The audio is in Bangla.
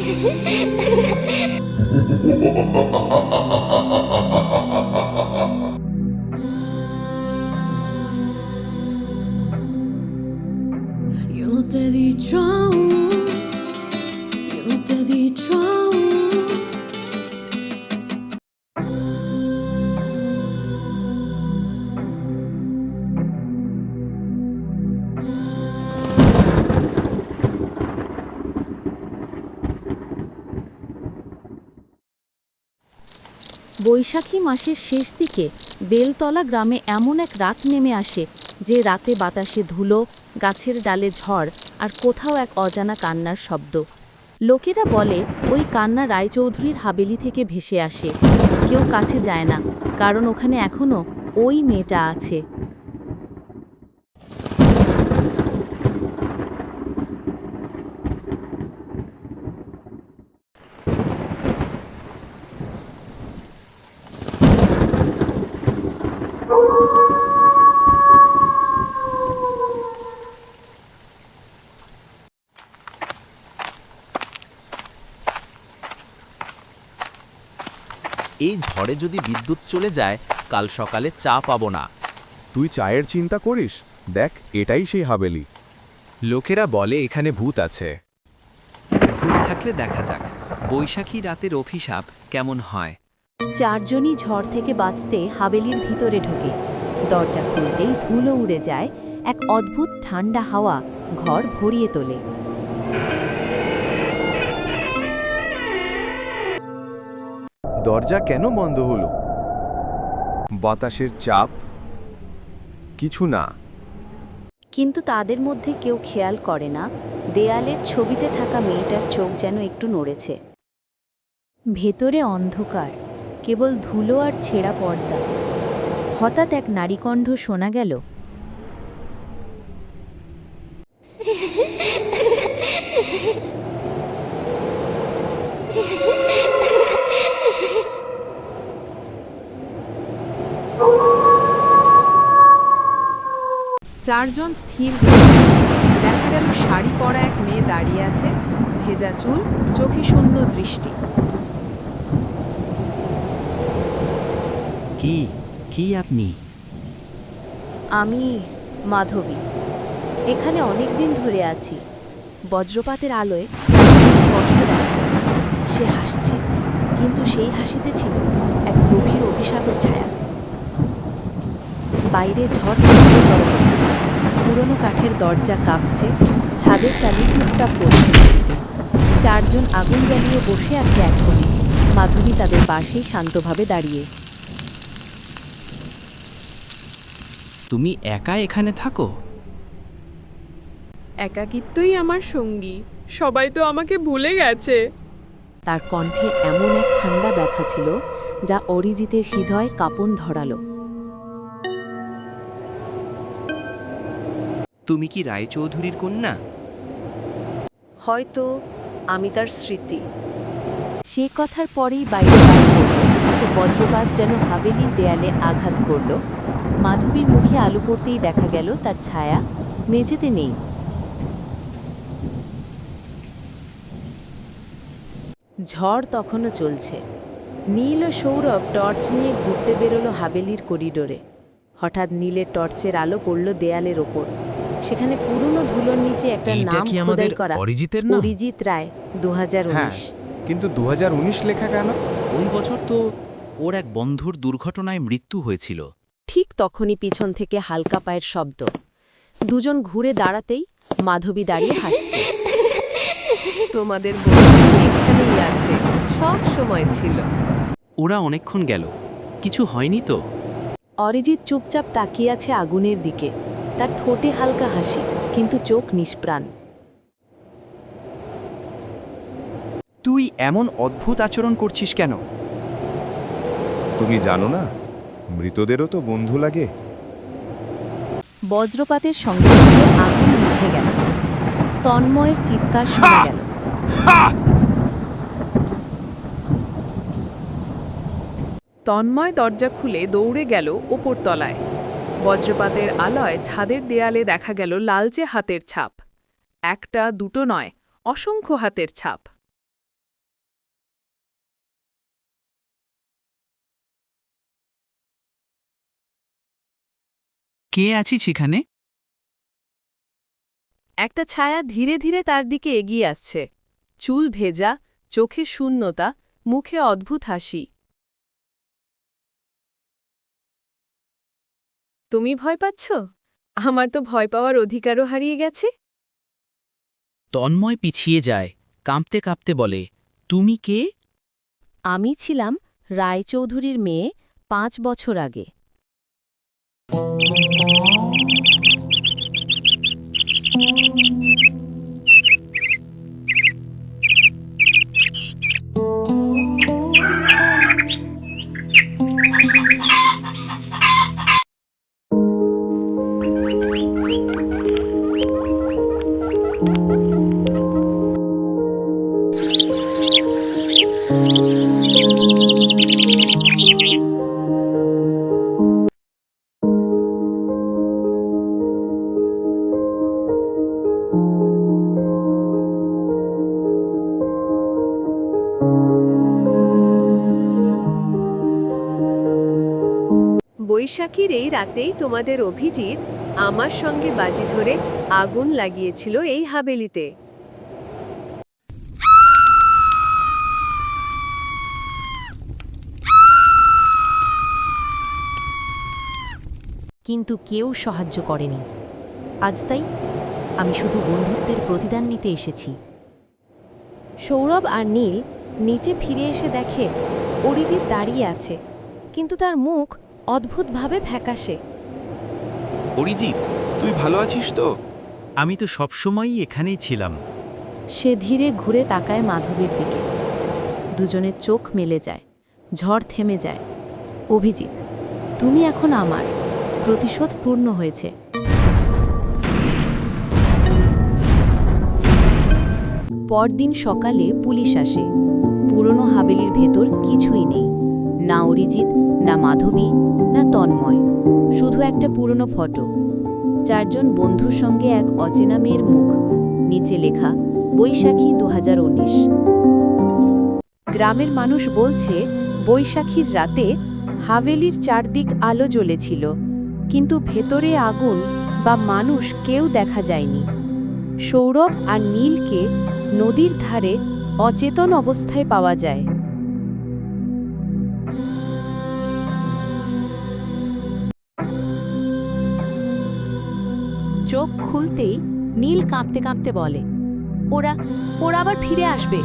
Yo no te he dicho aún, বৈশাখী মাসের শেষ দিকে বেলতলা গ্রামে এমন এক রাত নেমে আসে যে রাতে বাতাসে ধুলো, গাছের ডালে ঝড় আর কোথাও এক অজানা কান্নার শব্দ। লোকেরা বলে, ওই কান্না রায়চৌধুরীর হাবেলি থেকে ভেসে আসে। কেউ কাছে যায় না, কারণ ওখানে এখনও ওই মেয়েটা আছে। এই ঝড়ে যদি বিদ্যুৎ চলে যায় কাল সকালে চা পাবো না। তুই চায়ের চিন্তা করিস? দেখ এটাই সেই হাবেলি। লোকেরা বলে এখানে ভূত আছে। ভূত থাকলে দেখা যাক বৈশাখী রাতের অভিশাপ কেমন হয়। চারজনই ঝড় থেকে বাঁচতে হাবেলির ভিতরে ঢোকে। দরজা খুলতেই ধুলো উড়ে যায় এক অদ্ভুত ঠান্ডা হাওয়া ঘর ভরিয়ে তোলে। দরজা কেন বন্ধ হলো? বাতাসের চাপ? কিছু না। কিন্তু তাদের মধ্যে কেউ খেয়াল করে না, দেয়ালের ছবিতে থাকা মেয়েটার চোখ যেন একটু নড়েছে। ভেতরে অন্ধকার, কেবল ধুলো আর ছেঁড়া পর্দা। হঠাৎ এক নারীকণ্ঠ শোনা গেল চারজন স্থির হয়ে যায়। দেখা গেল শাড়ি পরা এক মেয়ে দাঁড়িয়ে আছে ভেজা চুল চোখে শূন্য দৃষ্টি। কি? কি আপনি? আমি মাধবী। এখানে অনেক দিন ধরে আছি। বজ্রপাতের আলোয় স্পষ্ট দেখা গেল। সে হাসছে কিন্তু সেই হাসিতে ছিল এক গভীর অভিশাপের ছায়া। বাইরে ঝড় তীব্রতর হচ্ছে। পুরনো কাঠের দরজা কাঁপছে ছাদের টালি টুকটাক করছে মাটিতে। চারজন আগুন জ্বালিয়ে বসে আছে এক কোণে মাধবী তাদের পাশেই শান্তভাবে দাঁড়িয়ে। তুমি একা এখানে থাকো? একাকিত্বই আমার সঙ্গী। সবাই তো আমাকে ভুলে গেছে। তার কণ্ঠে এমন এক ঠান্ডা ব্যথা ছিল যা অরিজিতের হৃদয় কাঁপন ধরালো। তুমি কি রায়চৌধুরীর কন্যা? হয়তো আমি তার স্মৃতি। সে কথার পরেই বাইরে একটা বজ্রপাত যেন হাবেলির দেয়ালে আঘাত করল। মাধবীর মুখে আলু পড়তেই দেখা গেল তার ছায়া। মেঝেতে নেই। ঝড় তখনও চলছে। নীল ও সৌরভ টর্চ নিয়ে ঘুরতে বেরোলো হাবেলির করিডোরে। হঠাৎ নীলের টর্চের আলো পড়ল দেয়ালের ওপর। সেখানে পুরনো ধুলোর নিচে একটা নাম কি আমাদের খোদাই করা অরিজিতের নাম? অরিজিৎ রায় দু হ্যাঁ কিন্তু দুহাজার উনিশ লেখা কেন? ওই বছর তো ওর এক বন্ধুর দুর্ঘটনায় মৃত্যু হয়েছিল। ঠিক তখনই পিছন থেকে হালকা পায়ের শব্দ। দুজন ঘুরে দাঁড়াতেই মাধবী দাঁড়িয়ে হাসছে। তোমাদের এখানেই আছে সব সময় ছিল। ওরা অনেকক্ষণ গেল। কিছু হয়নি তো? অরিজিৎ চুপচাপ তাকিয়ে আছে আগুনের দিকে। তার ঠোঁটে হালকা হাসি কিন্তু চোখ নিষ্প্রাণ। তুই এমন অদ্ভুত আচরণ করছিস কেন? তুমি জানো না মৃতদেরও তো বন্ধু লাগে। বজ্রপাতের সঙ্গে সঙ্গে আগুন নিভে গেল। তন্ময়ের চিৎকার শুনে গেল। তন্ময় দরজা খুলে দৌড়ে গেল ওপর তলায় বজ্রপাতের আলয় ছাদের দেয়ালে দেখা গেল লালচে হাতের ছাপ। একটা দুটো নয় অসংখ্য হাতের ছাপ। কে আছি সেখানে একটা ছায়া ধীরে ধীরে তার দিকে এগিয়ে আসছে। চুল ভেজা চোখে শূন্যতা মুখে অদ্ভুত হাসি। তুমি ভয় পাচ্ছ? আমার তো ভয় পাওয়ার অধিকারও হারিয়ে গেছে। তন্ময় পিছিয়ে যায় কাঁপতে কাঁপতে বলে তুমি কে? আমি ছিলাম রায়চৌধুরীর মেয়ে পাঁচ বছর আগে। বৈশাখীর এই রাতেই তোমাদের অভিজিৎ আমার সঙ্গে বাজি ধরে আগুন লাগিয়েছিল এই হাবেলিতে। কিন্তু কেউ সাহায্য করেনি। আজ তাই আমি শুধু বন্ধুত্বের প্রতিদান নিতে এসেছি। সৌরভ আর নীল নিচে ফিরে এসে দেখে অরিজিৎ দাঁড়িয়ে আছে, কিন্তু তার মুখ অদ্ভুতভাবে ফ্যাকাশে। অরিজিৎ তুই ভালো আছিস তো? আমি তো সবসময়ই এখানেই ছিলাম। সে ধীরে ঘুরে তাকায় মাধবীর দিকে। দুজনের চোখ মেলে যায় ঝড় থেমে যায়। অভিজিৎ তুমি এখন আমার। প্রতিশোধ পূর্ণ হয়েছে। পরদিন সকালে পুলিশ আসে। পুরনো হাবেলির ভেতর কিছুই নেই। না অরিজিৎ না মাধবী, না তন্ময়, শুধু একটা পুরনো ফটো। চারজন বন্ধুর সঙ্গে এক অচেনা মেয়ের মুখ। নিচে লেখা, বৈশাখী দু হাজার উনিশ। গ্রামের মানুষ বলছে, বৈশাখীর রাতে হাভেলির চারদিক আলো জ্বলেছিল। কিন্তু ভেতরে আগুন বা মানুষ কেউ দেখা যায়নি। সৌরভ আর নীলকে নদীর ধারে অচেতন অবস্থায় পাওয়া যায়। খুলতেই নীল কাঁপতে কাঁপতে বলে ওরা ওরা আবার ফিরে আসবে?